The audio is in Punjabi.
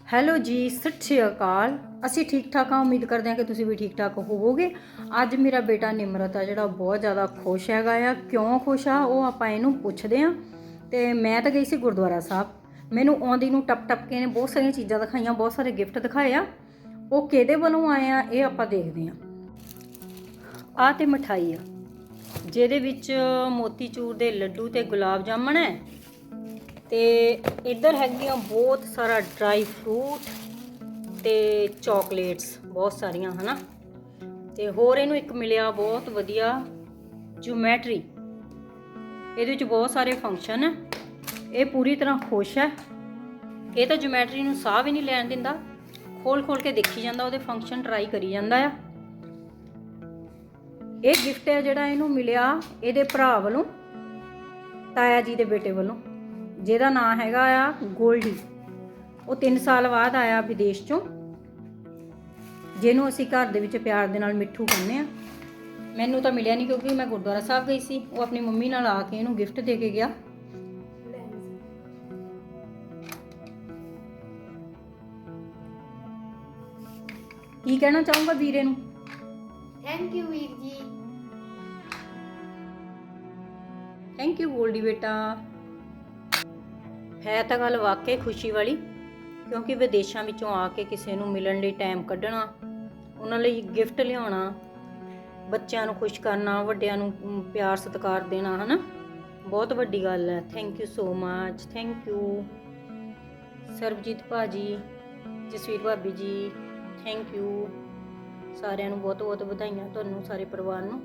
ਹੈਲੋ ਜੀ, ਸਤਿ ਸ਼੍ਰੀ ਅਕਾਲ। ਅਸੀਂ ਠੀਕ ਠਾਕ ਹਾਂ, ਉਮੀਦ ਕਰਦੇ ਹਾਂ ਕਿ ਤੁਸੀਂ ਵੀ ਠੀਕ ਠਾਕ ਹੋਵੋਗੇ। ਅੱਜ ਮੇਰਾ ਬੇਟਾ ਨਿਮਰਤ ਆ, ਜਿਹੜਾ ਬਹੁਤ ਜ਼ਿਆਦਾ ਖੁਸ਼ ਹੈਗਾ ਆ। ਕਿਉਂ ਖੁਸ਼ ਆ? ਉਹ ਆਪਾਂ ਇਹਨੂੰ ਪੁੱਛਦੇ ਹਾਂ। ਤੇ ਮੈਂ ਤਾਂ ਗਈ ਸੀ ਗੁਰਦੁਆਰਾ ਸਾਹਿਬ। ਮੈਨੂੰ ਆਉਂਦੀ ਨੂੰ ਟਪ ਟਪ ਕੇ ਨੇ ਬਹੁਤ ਸਾਰੀਆਂ ਚੀਜ਼ਾਂ ਦਿਖਾਈਆਂ, ਬਹੁਤ ਸਾਰੇ ਗਿਫਟ ਦਿਖਾਏ ਆ। ਉਹ ਕਿਹਦੇ ਵੱਲੋਂ ਆਏ ਆ, ਇਹ ਆਪਾਂ ਦੇਖਦੇ ਹਾਂ। ਆ ਤੇ ਮਠਾਈ ਆ, ਜਿਹਦੇ ਵਿੱਚ ਮੋਤੀਚੂਰ ਦੇ ਲੱਡੂ ਤੇ ਗੁਲਾਬ ਜਾਮਣ ਹੈ। ਤੇ ਇੱਧਰ ਹੈਗੀਆਂ ਬਹੁਤ ਸਾਰਾ ਡਰਾਈ ਫਰੂਟ ਤੇ ਚਾਕਲੇਟਸ ਬਹੁਤ ਸਾਰੀਆਂ, ਹਨਾ? ਤੇ ਹੋਰ ਇਹਨੂੰ ਇੱਕ ਮਿਲਿਆ ਬਹੁਤ ਵਧੀਆ ਜਿਓਮੈਟਰੀ ਇਹਦੇ ਵਿੱਚ ਬਹੁਤ ਸਾਰੇ ਫੰਕਸ਼ਨ ਹੈ ਇਹ ਪੂਰੀ ਤਰ੍ਹਾਂ ਖੁਸ਼ ਹੈ ਇਹ ਤਾਂ ਜਿਓਮੈਟਰੀ ਨੂੰ ਸਾਹ ਵੀ ਨਹੀਂ ਲੈਣ ਦਿੰਦਾ। ਖੋਲ ਖੋਲ ਕੇ ਦੇਖੀ ਜਾਂਦਾ, ਉਹਦੇ ਫੰਕਸ਼ਨ ਟਰਾਈ ਕਰੀ ਜਾਂਦਾ ਆ। ਇਹ ਗਿਫਟ ਹੈ ਜਿਹੜਾ ਇਹਨੂੰ ਮਿਲਿਆ ਇਹਦੇ ਭਰਾ ਵੱਲੋਂ, ਤਾਇਆ ਜੀ ਦੇ ਬੇਟੇ ਵੱਲੋਂ। ਜਿਹਦਾ ਨਾਮ ਹੈਗਾ ਆ ਗੋਲਡੀ। ਉਹ 3 ਸਾਲ ਬਾਅਦ ਆਇਆ ਵਿਦੇਸ਼ ਚੋਂ। ਜਿਹਨੂੰ ਅਸੀਂ ਘਰ ਦੇ ਵਿੱਚ ਪਿਆਰ ਦੇ ਨਾਲ ਮਿੱਠੂ ਕਹਿੰਦੇ ਆ। ਮੈਨੂੰ ਤਾਂ ਮਿਲਿਆ ਨਹੀਂ ਕਿਉਂਕਿ ਮੈਂ ਗੁਰਦੁਆਰਾ ਸਾਹਿਬ ਗਈ ਸੀ। ਉਹ ਆਪਣੀ ਮੰਮੀ ਨਾਲ ਆ ਕੇ ਇਹਨੂੰ ਗਿਫਟ ਦੇ ਕੇ ਗਿਆ। ਕੀ ਕਹਿਣਾ ਚਾਹੂੰਗਾ ਵੀਰੇ ਨੂੰ? ਥੈਂਕ ਯੂ ਵੀਰ ਜੀ। ਥੈਂਕ ਯੂ ਗੋਲਡੀ ਬੇਟਾ। ਹੈ ਤਾਂ ਗੱਲ ਵਾਕਈ ਖੁਸ਼ੀ ਵਾਲੀ, ਕਿਉਂਕਿ ਵਿਦੇਸ਼ਾਂ ਵਿੱਚੋਂ ਆ ਕੇ ਕਿਸੇ ਨੂੰ ਮਿਲਣ ਲਈ ਟਾਈਮ ਕੱਢਣਾ, ਉਹਨਾਂ ਲਈ ਗਿਫਟ ਲਿਆਉਣਾ, ਬੱਚਿਆਂ ਨੂੰ ਖੁਸ਼ ਕਰਨਾ, ਵੱਡਿਆਂ ਨੂੰ ਪਿਆਰ ਸਤਿਕਾਰ ਦੇਣਾ, ਹਨਾ? ਬਹੁਤ ਵੱਡੀ ਗੱਲ ਹੈ। Thank you so much thank you Sarabjit ਭਾਜੀ, ਜਸਵੀਰ ਭਾਬੀ ਜੀ ਥੈਂਕ ਯੂ ਸਾਰਿਆਂ ਨੂੰ ਬਹੁਤ ਬਹੁਤ ਵਧਾਈਆਂ ਤੁਹਾਨੂੰ, ਸਾਰੇ ਪਰਿਵਾਰ ਨੂੰ।